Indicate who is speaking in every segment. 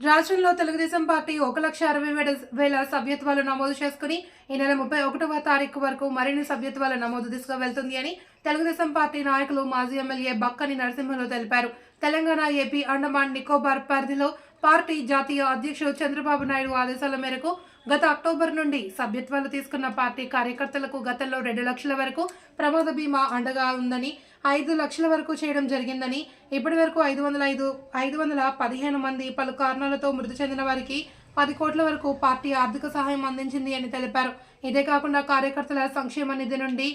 Speaker 1: రాష్ట్రంలో తెలుగుదేశం పార్టీ ఒక లక్ష అరవై వేల వేల సభ్యత్వాలు నమోదు చేసుకుని ఈ నెల ముప్పై ఒకటవ తారీఖు వరకు మరిన్ని సభ్యత్వాల నమోదు దిశగా వెళ్తుంది అని తెలుగుదేశం పార్టీ నాయకులు మాజీ ఎమ్మెల్యే బక్కని నరసింహులు తెలిపారు. తెలంగాణ ఏపీ అండమాన్ నికోబార్ పరిధిలో పార్టీ జాతీయ అధ్యక్షుడు చంద్రబాబు నాయుడు ఆదేశాల మేరకు గత అక్టోబర్ నుండి సభ్యత్వాలు తీసుకున్న పార్టీ కార్యకర్తలకు గతంలో రెండు లక్షల వరకు ప్రమాద బీమా అండగా ఉందని ఐదు లక్షల వరకు చేయడం జరిగిందని ఇప్పటి వరకు ఐదు వందల ఐదు ఐదు వందల పదిహేను మంది పలు కారణాలతో మృతి చెందిన వారికి పది కోట్ల వరకు పార్టీ ఆర్థిక సహాయం అందించింది అని తెలిపారు. ఇదే కాకుండా కార్యకర్తల సంక్షేమ నిధి నుండి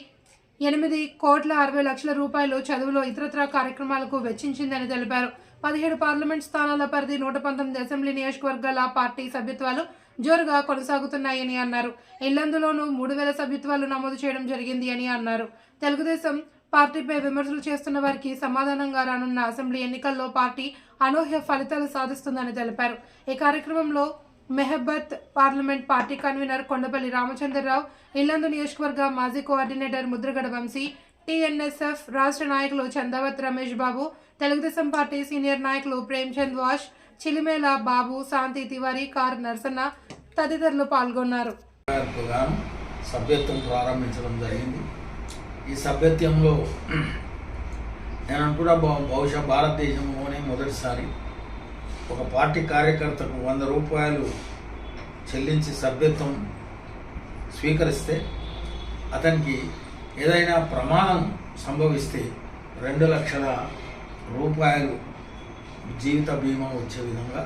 Speaker 1: ఎనిమిది కోట్ల అరవై లక్షల రూపాయలు చదువులో ఇతరత్ర కార్యక్రమాలకు వెచ్చించిందని తెలిపారు. పదిహేడు పార్లమెంట్ స్థానాల పరిధి నూట పంతొమ్మిది అసెంబ్లీ నియోజకవర్గాల పార్టీ సభ్యత్వాలు జోరుగా కొనసాగుతున్నాయని అన్నారు. ఇల్లందులోనూ మూడు వేల సభ్యత్వాలు నమోదు చేయడం జరిగింది అని అన్నారు. తెలుగుదేశం పార్టీపై విమర్శలు చేస్తున్న వారికి సమాధానంగా రానున్న అసెంబ్లీ ఎన్నికల్లో పార్టీ అనూహ్య ఫలితాలు సాధిస్తుందని తెలిపారు. ఈ కార్యక్రమంలో మెహబత్ parliament party convener Kondapalli Ramachandrarao Yellandu నియోజకవర్గ మాజీ కోఆర్డినేటర్ ముద్రగడ వంశీ టీఎన్ఎస్ఎఫ్ రాష్ట్ర నాయకులు చందావత్ రమేష్ బాబు తెలుగుదేశం పార్టీ సీనియర్ నాయకులు ప్రేమ్చంద్ వాష్ చిలిమేల బాబు శాంతి తివారీ కార్ నర్సన్న తదితరులు పాల్గొన్నారు.
Speaker 2: సభ్యత్వం ప్రారంభించడం జరిగింది. ఈ సభ్యత్వంలో నేను అనుకున్న బహుశా భారతదేశంలోనే మొదటిసారి ఒక పార్టీ కార్యకర్తకు వంద రూపాయలు చెల్లించి సభ్యత్వం స్వీకరిస్తే అతనికి ఏదైనా ప్రమాదం సంభవిస్తే రెండు లక్షల రూపాయలు జీవిత బీమా వచ్చే విధంగా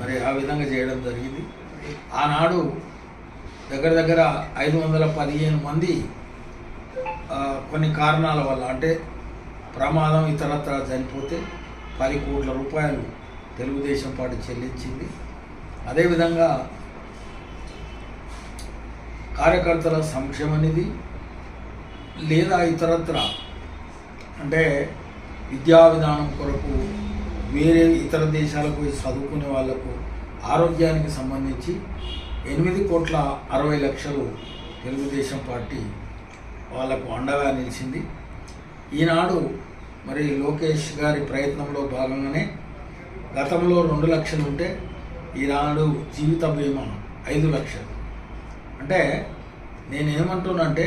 Speaker 2: మరి ఆ విధంగా చేయడం జరిగింది. ఆనాడు దగ్గర దగ్గర ఐదు వందల పదిహేను మంది కొన్ని కారణాల వల్ల అంటే ప్రమాదం ఇతరత్ర చనిపోతే పది కోట్ల రూపాయలు తెలుగుదేశం పార్టీ చెల్లించింది. అదేవిధంగా కార్యకర్తల సంక్షేమ నిధి లేదా ఇతరత్ర అంటే విద్యా విధానం కొరకు వేరే ఇతర దేశాలకు పోయి చదువుకునే వాళ్ళకు ఆరోగ్యానికి సంబంధించి ఎనిమిది కోట్ల అరవై లక్షలు తెలుగుదేశం పార్టీ వాళ్ళకు అండగా నిలిచింది. ఈనాడు మరి లోకేష్ గారి ప్రయత్నంలో భాగంగానే గతంలో రెండు లక్షలు ఉంటే ఈనాడు జీవిత బీమా ఐదు లక్షలు. అంటే నేనేమంటున్నంటే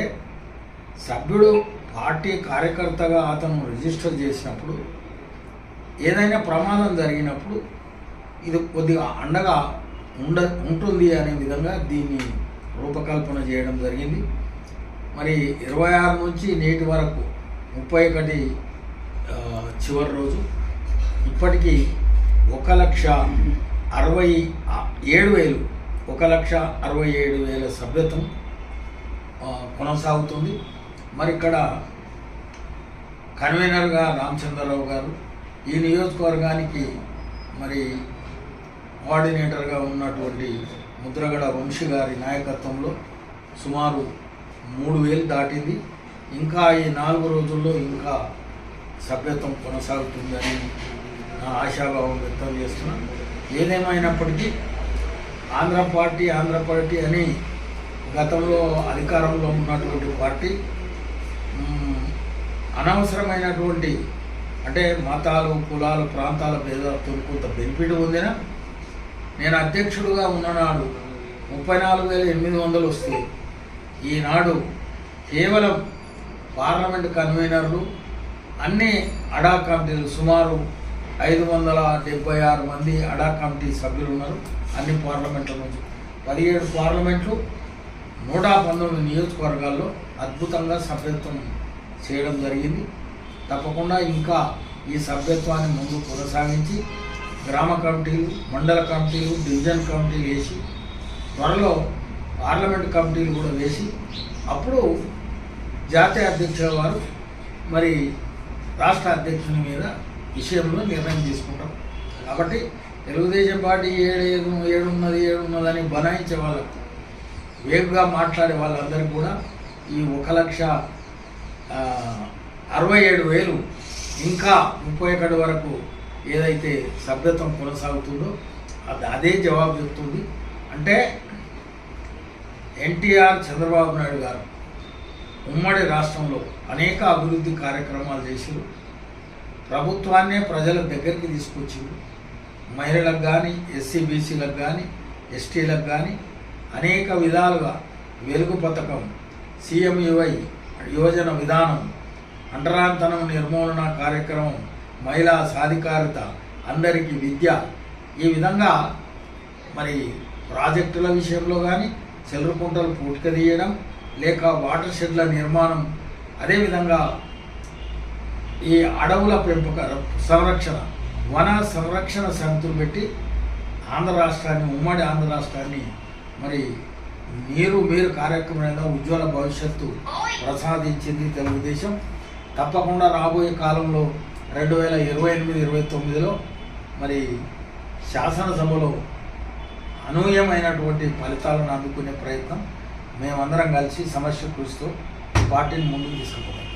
Speaker 2: సభ్యుడు పార్టీ కార్యకర్తగా అతను రిజిస్టర్ చేసినప్పుడు ఏదైనా ప్రమాదం జరిగినప్పుడు ఇది కొద్దిగా అండగా ఉండ ఉంటుంది అనే విధంగా దీన్ని రూపకల్పన చేయడం జరిగింది. మరి ఇరవై ఆరు నుంచి నేటి వరకు ముప్పై ఒకటి చివరి రోజు. ఇప్పటికీ ఒక లక్ష అరవై ఏడు వేలు ఒక లక్ష అరవై ఏడు వేల సభ్యత్వం కొనసాగుతుంది. మరి ఇక్కడ కన్వీనర్గా రామచంద్రరావు గారు ఈ నియోజకవర్గానికి మరి కోఆర్డినేటర్గా ఉన్నటువంటి ముద్రగడ వంశీ గారి నాయకత్వంలో సుమారు మూడు వేలు దాటింది. ఇంకా ఈ నాలుగు రోజుల్లో ఇంకా సభ్యత్వం కొనసాగుతుందని నా ఆశాభావం వ్యక్తం చేస్తున్నాను ఏదేమైనప్పటికీ ఆంధ్ర పార్టీ ఆంధ్ర పార్టీ అని గతంలో అధికారంలో ఉన్నటువంటి పార్టీ అనవసరమైనటువంటి అంటే మతాలు కులాలు ప్రాంతాల భేదాలతో కొంత బెనిఫిట్ ఉందినా నేను అధ్యక్షుడుగా ఉన్ననాడు ముప్పై నాలుగు వేల ఎనిమిది వందలు వస్తే ఈనాడు కేవలం పార్లమెంట్ కన్వీనర్లు అన్ని అడా కమిటీలు సుమారు ఐదు వందల డెబ్బై ఆరు మంది అడా కమిటీ సభ్యులు ఉన్నారు అన్ని పార్లమెంట్ల నుంచి. పదిహేడు పార్లమెంట్లు నూట పంతొమ్మిది నియోజకవర్గాల్లో అద్భుతంగా సభ్యత్వం చేయడం జరిగింది. తప్పకుండా ఇంకా ఈ సభ్యత్వాన్ని ముందు కొనసాగించి గ్రామ కమిటీలు మండల కమిటీలు డివిజన్ కమిటీలు వేసి త్వరలో పార్లమెంట్ కమిటీలు కూడా వేసి అప్పుడు జాతీయ అధ్యక్షుల వారు మరి రాష్ట్ర అధ్యక్షుని మీద విషయంలో నిర్ణయం తీసుకుంటాం. కాబట్టి తెలుగుదేశం పార్టీ ఏడు ఏడు ఏడున్నది ఏడున్నదని బనాయించే వాళ్ళకు వేగుగా మాట్లాడే వాళ్ళందరికీ కూడా ఈ ఒక లక్ష అరవై ఏడు వేలు ఇంకా ముప్పై ఒకటి వరకు ఏదైతే సభ్యత్వం కొనసాగుతుందో అది అదే జవాబు చెప్తుంది. అంటే ఎన్టీఆర్ చంద్రబాబు నాయుడు గారు ఉమ్మడి రాష్ట్రంలో అనేక అభివృద్ధి కార్యక్రమాలు చేశారు. ప్రభుత్వాన్నే ప్రజల దగ్గరికి తీసుకొచ్చారు. మహిళలకు కానీ ఎస్సీ బీసీలకు కానీ ఎస్టీలకు కానీ అనేక విధాలుగా వెలుగు పథకం సీఎంయువై యోజన విధానం అంటరాంతనం నిర్మూలన కార్యక్రమం మహిళా సాధికారత అందరికీ విద్య ఈ విధంగా మరి ప్రాజెక్టుల విషయంలో కానీ చెల్లరకుంటలు పూటిక తీయడం లేక వాటర్ షెడ్ల నిర్మాణం అదేవిధంగా ఈ అడవుల పెంపక సంరక్షణ వన సంరక్షణ సమితులు పెట్టి ఆంధ్ర రాష్ట్రాన్ని ఉమ్మడి ఆంధ్ర రాష్ట్రాన్ని మరి మీరు మీరు కార్యక్రమంగా ఉజ్వల భవిష్యత్తు ప్రసాదించింది తెలుగుదేశం. తప్పకుండా రాబోయే కాలంలో రెండు వేల ఇరవై ఎనిమిది ఇరవై తొమ్మిదిలో మరి శాసనసభలో అనూహ్యమైనటువంటి ఫలితాలను అందుకునే ప్రయత్నం మేమందరం కలిసి సమస్య కృషితో పార్టీని ముందుకు తీసుకుపోతాం.